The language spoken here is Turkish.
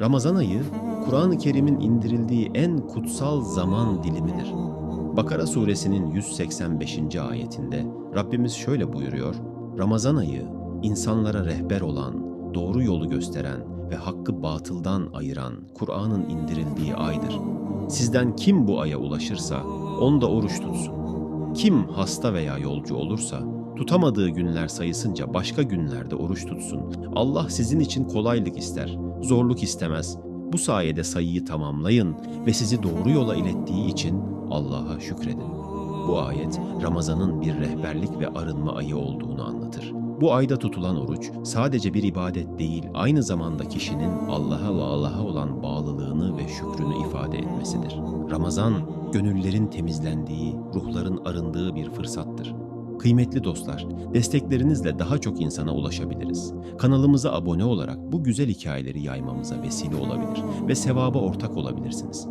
Ramazan ayı, Kur'an-ı Kerim'in indirildiği en kutsal zaman dilimidir. Bakara suresinin 185. ayetinde Rabbimiz şöyle buyuruyor, Ramazan ayı, insanlara rehber olan, doğru yolu gösteren ve hakkı batıldan ayıran Kur'an'ın indirildiği aydır. Sizden kim bu aya ulaşırsa, onda oruç tutsun. Kim hasta veya yolcu olursa, tutamadığı günler sayısınca başka günlerde oruç tutsun. Allah sizin için kolaylık ister, zorluk istemez. Bu sayede sayıyı tamamlayın ve sizi doğru yola ilettiği için Allah'a şükredin. Bu ayet Ramazan'ın bir rehberlik ve arınma ayı olduğunu anlatır. Bu ayda tutulan oruç sadece bir ibadet değil, aynı zamanda kişinin Allah'a ve Allah'a olan bağlılığını ve şükrünü ifade etmesidir. Ramazan, gönüllerin temizlendiği, ruhların arındığı bir fırsattır. Kıymetli dostlar, desteklerinizle daha çok insana ulaşabiliriz. Kanalımıza abone olarak bu güzel hikayeleri yaymamıza vesile olabilir ve sevaba ortak olabilirsiniz.